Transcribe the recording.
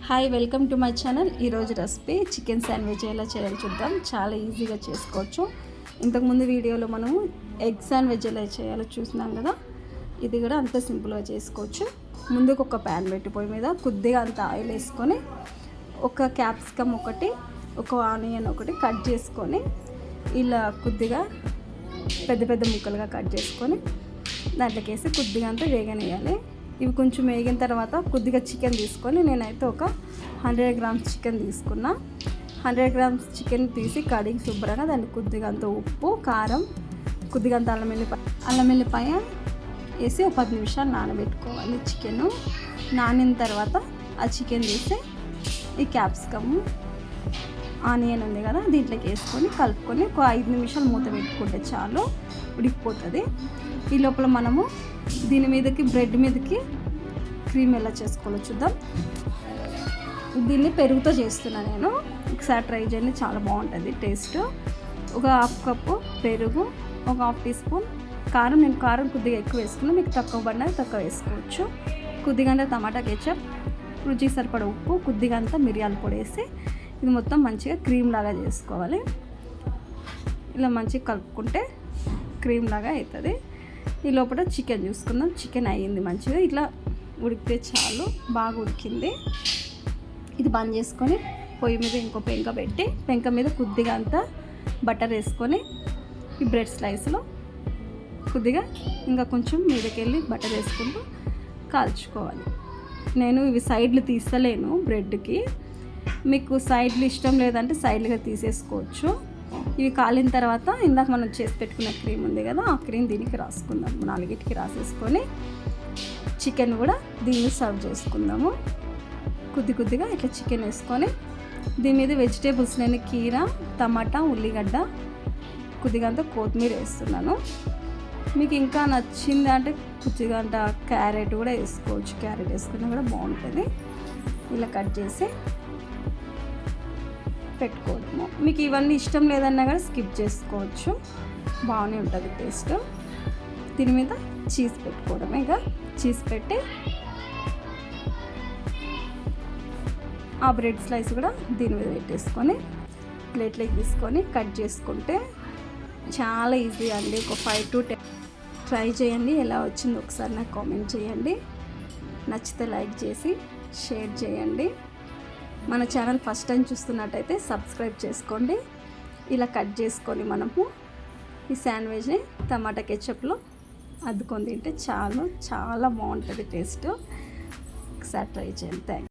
Hi welcome to my channel. ఈరోజు recipe chicken sandwich ఎలా చేయాలో చూద్దాం. చాలా ఈజీగా చేసుకోవచ్చు. ఇంతకుముందు వీడియోలో మనము ఎగ్ శాండ్విచ్ ఎలా చేయాలో చూసినాం కదా. ఇది కూడా అంత సింపుల్గా చేసుకోవచ్చు. ముందుకు ఒక ప్యాన్ పెట్టి పొయ్యి మీద కొద్దిగా అంత ఆయిల్ వేసుకొని ఒక క్యాప్సికమ్ ఒకటి ఒక ఆనియన్ ఒకటి కట్ చేసుకొని ఇలా కొద్దిగా పెద్ద పెద్ద ముక్కలుగా కట్ చేసుకొని దాంట్లోకి వేసి కొద్దిగా అంతా వేగనేయాలి ఇవి కొంచెం వేగిన తర్వాత కొద్దిగా చికెన్ తీసుకొని నేనైతే ఒక హండ్రెడ్ గ్రామ్స్ చికెన్ తీసుకున్నా. హండ్రెడ్ గ్రామ్స్ చికెన్ తీసి కడిగి శుభ్రంగా దాన్ని కొద్దిగా అంత ఉప్పు కారం కొద్దిగా అంత అల్లం వెల్లిపాయ అల్లం వెల్లిపాయ వేసి ఒక పది నిమిషాలు నానబెట్టుకోవాలి చికెన్. నానిన తర్వాత ఆ చికెన్ తీసి ఈ క్యాప్సికమ్ ఆనియన్ ఉంది కదా దీంట్లోకి వేసుకొని కలుపుకొని ఒక ఐదు నిమిషాలు మూత పెట్టుకుంటే చాలు ఉడికిపోతుంది. ఈ లోపల మనము దీని మీదకి బ్రెడ్ మీదకి క్రీమ్ ఎలా చేసుకోవాలో చూద్దాం. దీన్ని పెరుగుతో చేస్తున్నా నేను. ఒకసారి ట్రై చేయండి చాలా బాగుంటుంది టేస్ట్. ఒక హాఫ్ కప్పు పెరుగు ఒక హాఫ్ టీ స్పూన్ కారం. నేను కారం కొద్దిగా ఎక్కువ వేసుకున్నాను మీకు తక్కువ పడినా తక్కువ వేసుకోవచ్చు. కొద్దిగా టమాటా కెచప్ రుచికి సరిపడ ఉప్పు కొద్దిగా అంతా మిరియాల పొడి వేసి ఇది మొత్తం మంచిగా క్రీమ్ లాగా చేసుకోవాలి. ఇలా మంచిగా కలుపుకుంటే క్రీమ్ లాగా అవుతుంది. ఈ లోపల చికెన్ చూసుకుందాం. చికెన్ అయ్యింది మంచిగా. ఇట్లా ఉడికితే చాలు. బాగా ఉడికింది. ఇది బంద్ చేసుకొని పొయ్యి మీద ఇంకో పెంక పెట్టి పెంక మీద కొద్దిగా అంతా బటర్ వేసుకొని ఈ బ్రెడ్ స్లైస్లో కొద్దిగా ఇంకా కొంచెం మీదకెళ్ళి బటర్ వేసుకుంటూ కాల్చుకోవాలి. నేను ఇవి సైడ్లు తీస్తలేను బ్రెడ్కి. మీకు సైడ్లు ఇష్టం లేదంటే సైడ్లుగా తీసేసుకోవచ్చు. ఇవి కాలిన తర్వాత ఇందాక మనం చేసి పెట్టుకున్న క్రీమ్ ఉంది కదా ఆ క్రీమ్ దీనికి రాసుకుందాం నాలుగిటికి రాసేసుకొని చికెన్ కూడా దీన్ని సర్వ్ చేసుకుందాము. కొద్ది కొద్దిగా ఇట్లా చికెన్ వేసుకొని దీని మీద వెజిటేబుల్స్ నేను కీర టమాటా ఉల్లిగడ్డ కొద్దిగా కొత్తిమీర వేస్తున్నాను. మీకు ఇంకా నచ్చింది అంటే కొద్దిగా అంత క్యారెట్ కూడా వేసుకోవచ్చు. క్యారెట్ వేసుకున్నా కూడా బాగుంటుంది. ఇలా కట్ చేసి పెట్టుకోవడము. మీకు ఇవన్నీ ఇష్టం లేదన్నా కూడా స్కిప్ చేసుకోవచ్చు. బాగానే ఉంటుంది టేస్ట్. దీని మీద చీజ్ పెట్టుకోవడమే ఇక. చీజ్ పెట్టి ఆ బ్రెడ్ స్లైస్ కూడా దీని మీద పెట్టేసుకొని ప్లేట్లోకి తీసుకొని కట్ చేసుకుంటే చాలా ఈజీ అండి. ఒక ఫైవ్ టు టెన్ ట్రై చేయండి. ఎలా వచ్చిందో ఒకసారి నాకు కామెంట్ చేయండి. నచ్చితే లైక్ చేసి షేర్ చేయండి. మన ఛానల్ ఫస్ట్ టైం చూస్తున్నట్టయితే సబ్స్క్రైబ్ చేసుకోండి. ఇలా కట్ చేసుకొని మనము ఈ శాండ్విచ్ని టమాటా కెచప్లో అద్దుకొని తింటే చాలా చాలా బాగుంటుంది టేస్ట్. ఒకసారి ట్రై చేయండి. థ్యాంక్